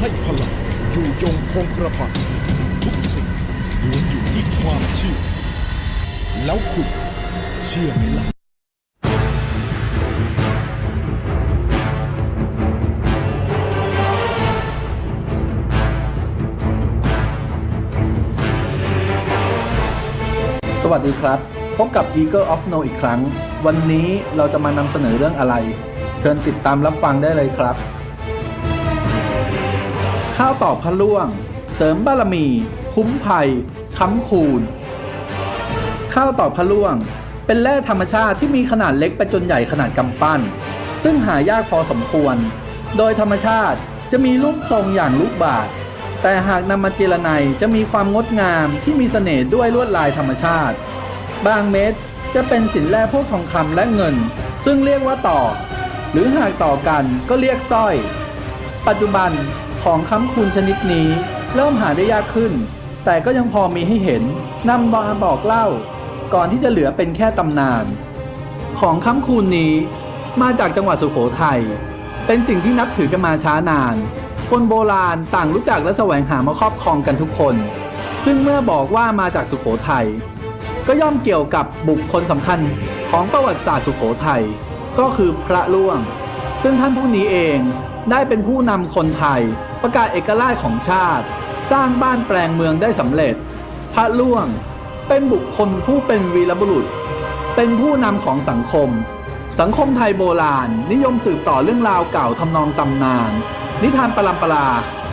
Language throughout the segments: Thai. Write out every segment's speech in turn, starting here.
ให้พลังอยู่ยงคงกระพันทุกสิ่งล้วนอยู่ที่ความเชื่อ แล้วคุณเชื่อไหมล่ะสวัสดีครับ พบกับ Eagle of No อีกครั้ง วันนี้เราจะมานำเสนอเรื่องอะไร เชิญติดตามรับฟังได้เลยครับ ข้าวตอกพระล่วง เสริมบารมี คุ้มภัยค้ำคูณ ข้าวตอกพระล่วง เป็นแร่ธรรมชาติที่มีขนาดเล็กไปจนใหญ่ขนาดกำปั้น ซึ่งหายากพอสมควร โดยธรรมชาติจะมีรูปทรงอย่างลูกบาศก์แต่หากนำมาเจรไนจะมีความงดงามที่มีเสน่ห์ด้วยลวดลายธรรมชาติ บางเม็ดจะเป็นสินแร่พวกทองคำและเงิน ซึ่งเรียกว่าต่อ หรือหากต่อกันก็เรียกสร้อย ปัจจุบัน ของค้ำคูณชนิดนี้ เริ่มหาได้ยากขึ้น แต่ก็ยังพอมีให้เห็นนำมาบอกเล่า ก่อนที่จะเหลือเป็นแค่ตำนาน ของค้ำคูณนี้ มาจากจังหวัดสุโขทัยเป็นสิ่งที่นับถือกันมาช้านาน คนโบราณต่างรู้จักและแสวงหามาครอบครองกันทุกคน ซึ่งเมื่อบอกว่ามาจากสุโขทัยก็ย่อมเกี่ยวกับบุคคลสำคัญของประวัติศาสตร์สุโขทัยก็คือพระล่วง ซึ่งท่านผู้นี้เองได้เป็นผู้นำคนไทย ประกาศเอกราชของชาติ สร้างบ้านแปลงเมืองได้สำเร็จ พระล่วงเป็นบุคคลผู้เป็นวีรบุรุษ เป็นผู้นำของสังคม สังคมไทยโบราณ นิยมสืบต่อเรื่องราวเก่าทำนองตำนาน นิทานปรำปรา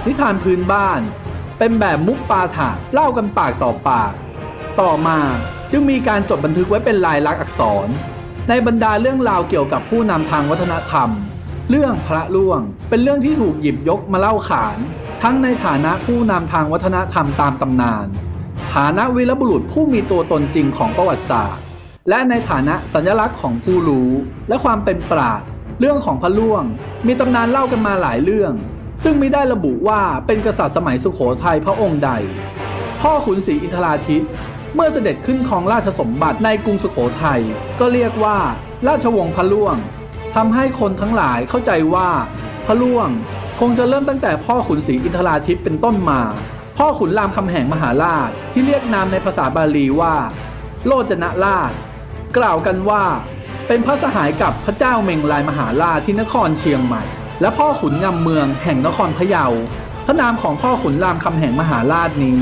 นิทานพื้นบ้าน เป็นแบบมุกปาถะเล่ากันปากต่อปาก ต่อมาจึงมีการจดบันทึกไว้เป็นลายลักษณ์อักษร ในบรรดาเรื่องราวเกี่ยวกับผู้นำทางวัฒนธรรม เรื่องพระล่วง เป็นเรื่องที่ถูกหยิบยกมาเล่าขาน ทั้งในฐานะผู้นำทางวัฒนธรรมตามตำนาน ฐานะวีรบุรุษผู้มีตัวตนจริงของประวัติศาสตร์ และในฐานะสัญลักษณ์ของผู้รู้ และความเป็นปราดเรื่องของพระล่วง มีตำนานเล่ากันมาหลายเรื่อง ซึ่งไม่ได้ระบุว่าเป็นกษัตริย์สมัยสุโขทัยพระองค์ใด พ่อขุนศรีอินทราทิตเมื่อเสด็จขึ้นครองราชสมบัติในกรุงสุโขทัยก็เรียกว่า ราชวงศ์พระล่วง ทำให้คนทั้งหลายเข้าใจว่า พระล่วงคงจะเริ่มตั้งแต่พ่อขุนศรีอินทราทิตเป็นต้นมา พ่อขุนรามคำแหงมหาราชที่เรียกนามในภาษาบาลีว่า โลจนะราช กล่าวกันว่า เป็นพระสหายกับพระเจ้าเมงลายมหาราชที่นครเชียงใหม่ และพ่อขุนงำเมืองแห่งนครพะเยาพระนามของพ่อขุนรามคำแหงมหาราชนี้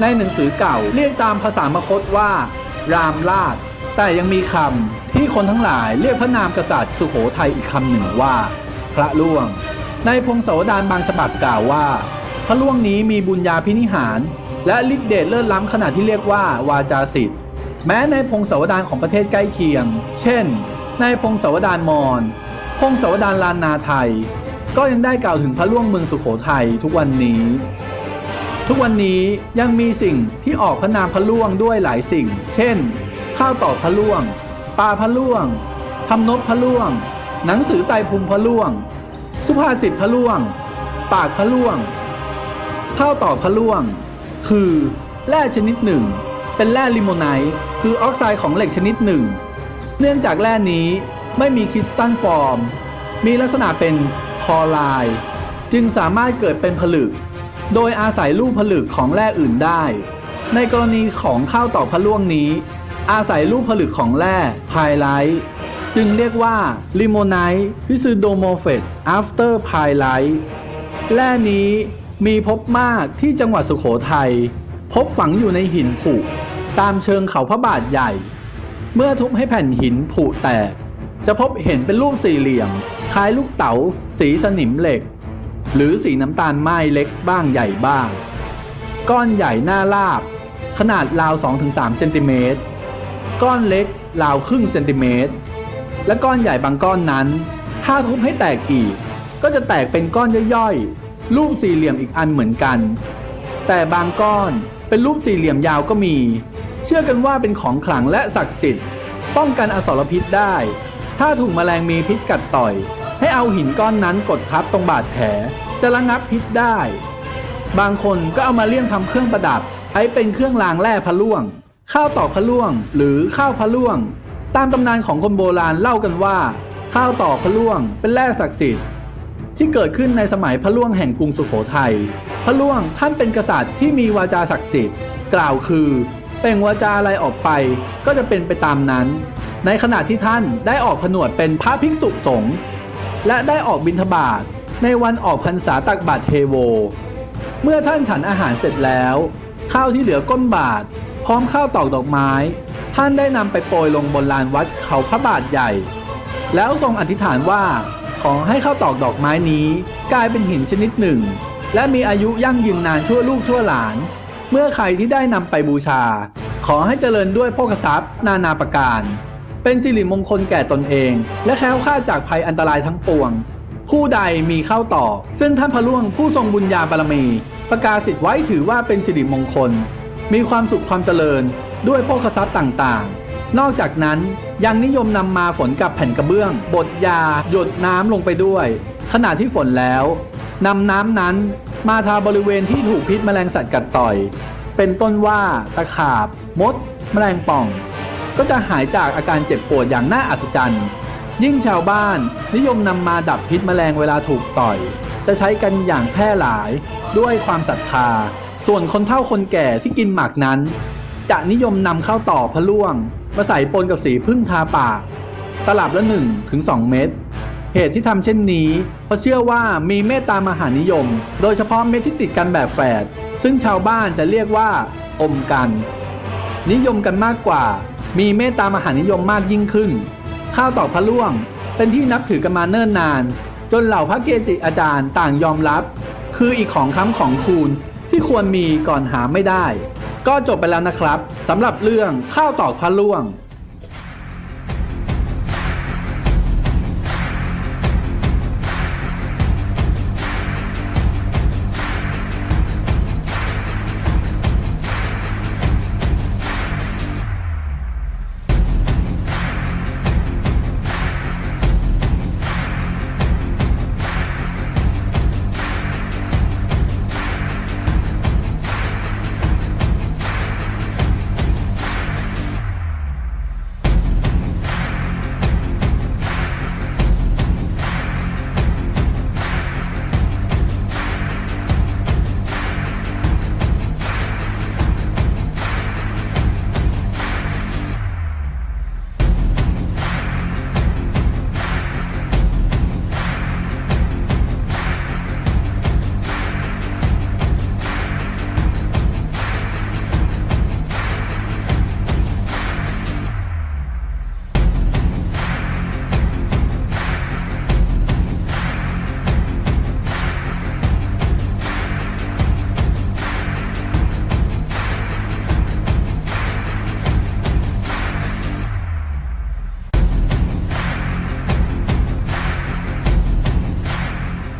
ในหนังสือเก่าเรียกตามภาษามคตว่า รามราช แต่ยังมีคำที่คนทั้งหลายเรียกพระนามกษัตริย์สุโขทัยอีกคำหนึ่งว่า พระล่วง ในพงศาวดารบางฉบับกล่าวว่า พระล่วงนี้มีบุญญาพินิหาร และฤทธิเดชเลิศล้ำขนาดที่เรียกว่าวาจาสิทธิ์ แม้ในพงศาวดารของประเทศใกล้เคียง เช่น ในพงศาวดารมอญพงศาวดารลานนาไทย ก็ยังได้กล่าวถึงพระล่วงเมืองสุโขทัยทุกวันนี้ ทุกวันนี้ยังมีสิ่งที่ออกพระนามพระล่วงด้วยหลายสิ่ง เช่น ข้าวตอกพะล่วง ปลาพะล่วง ทำนบพะล่วง หนังสือไตรภูมิพะล่วง สุภาษิตพะล่วง ปากพะล่วง ข้าวตอกพะล่วง คือ แร่ชนิดหนึ่ง เป็นแร่ลิโมไนต์คือออกไซด์ของเหล็กชนิดหนึ่ง เนื่องจากแร่นี้ไม่มีคริสตัลฟอร์ม มีลักษณะเป็นคอไรด์จึงสามารถเกิดเป็นผลึก โดยอาศัยรูปผลึกของแร่อื่นได้ ในกรณีของข้าวตอกพะล่วงนี้ อาศัยรูปผลึกของแร่ไพไลท์จึงเรียกว่าลิโมไนต์พิซูโดโมเฟต after ไพไลท์แร่นี้มีพบมากที่จังหวัดสุโขทัยพบฝังอยู่ในหินผุ ตามเชิงเขาพระบาทใหญ่ เมื่อทุบให้แผ่นหินผุแตก จะพบเห็นเป็นรูปสี่เหลี่ยม คล้ายลูกเต๋า สีสนิมเหล็ก หรือสีน้ำตาลไม้เล็กบ้างใหญ่บ้าง ก้อนใหญ่หน้าราบ ขนาดราว 2-3 เซนติเมตร ก้อนเล็กราวครึ่งเซนติเมตร และก้อนใหญ่บางก้อนนั้น ถ้าทุบให้แตกอีกก็จะแตกเป็นก้อนย่อยๆ รูปสี่เหลี่ยมอีกอันเหมือนกัน แต่บางก้อนเป็นรูปสี่เหลี่ยมยาวก็มี เชื่อกันว่าเป็นของขลังและศักดิ์สิทธิ์ ป้องกันอสรพิษได้ ถ้าถูกแมลงมีพิษกัดต่อย ให้เอาหินก้อนนั้นกดทับตรงบาดแผลจะระงับพิษได้ บางคนก็เอามาเลี่ยมทำเครื่องประดับใช้เป็นเครื่องรางแร่พะล่วง ข้าวตอกพระล่วง หรือข้าวพระล่วง ตามตำนานของคนโบราณเล่ากันว่า ข้าวตอกพระล่วง เป็นแร่ศักดิ์สิทธิ์ที่เกิดขึ้นในสมัยพระล่วงแห่งกรุงสุโขทัย พระล่วงท่านเป็นกษัตริย์ที่มีวาจาศักดิ์สิทธิ์ กล่าวคือเป่งวาจาอะไรออกไปก็จะเป็นไปตามนั้น ในขณะที่ท่านได้ออกผนวดเป็นพระภิกษุสงฆ์และได้ออกบิณฑบาตในวันออกพรรษาตักบาตรเทโว เมื่อท่านฉันอาหารเสร็จแล้ว ข้าวที่เหลือก้นบาท พร้อมข้าวตอกดอกไม้ ท่านได้นำไปโปรยลงบนลานวัดเขาพระบาทใหญ่ แล้วทรงอธิษฐานว่าขอให้ข้าวตอกดอกไม้นี้ กลายเป็นหินชนิดหนึ่ง และมีอายุยั่งยืนนานชั่วลูกชั่วหลาน เมื่อใครที่ได้นำไปบูชา ขอให้เจริญด้วยโภคทรัพย์ นานาประการ เป็นสิริมงคลแก่ตนเอง และแคล้วคลาดจากภัยอันตรายทั้งปวง ผู้ใดมีข้าวตอกซึ่งท่านพระล่วงผู้ทรงบุญญาบารมี ประกาศสิทธิ์ไว้ถือว่าเป็นสิริมงคล มีความสุขความเจริญด้วยโภคทรัพย์ต่างๆ นอกจากนั้นยังนิยมนำมาฝนกับแผ่นกระเบื้อง บดยา หยดน้ำลงไปด้วย ขณะที่ฝนแล้วนำน้ำนั้นมาทาบริเวณที่ถูกพิษแมลงสัตว์กัดต่อย เป็นต้นว่าตะขาบ มด แมลงป่อง ก็จะหายจากอาการเจ็บปวดอย่างน่าอัศจรรย์ ยิ่งชาวบ้านนิยมนำมาดับพิษแมลงเวลาถูกต่อย จะใช้กันอย่างแพร่หลายด้วยความศรัทธา ส่วนคนเฒ่าคนแก่ที่กินหมากนั้น จะนิยมนำเข้าต่อพะล่วง มาใส่ปนกับสีพึ่งทาปาก ตลับละ1ถึง2เม็ดเหตุที่ทำเช่นนี้ เพราะเชื่อว่ามีเมตตามหานิยม โดยเฉพาะเม็ดที่ติดกันแบบแฝดซึ่งชาวบ้านจะเรียกว่า อมกัน นิยมกันมากกว่า มีเมตตามหานิยมมากยิ่งขึ้น ข้าวตอกพระล่วง เป็นที่นับถือกันมาเนิ่นนาน จนเหล่าพระเกจิอาจารย์ต่างยอมรับ คืออีกของค้ำของคูณ ที่ควรมีก่อนหาไม่ได้ ก็จบไปแล้วนะครับสำหรับเรื่องข้าวตอกพระล่วง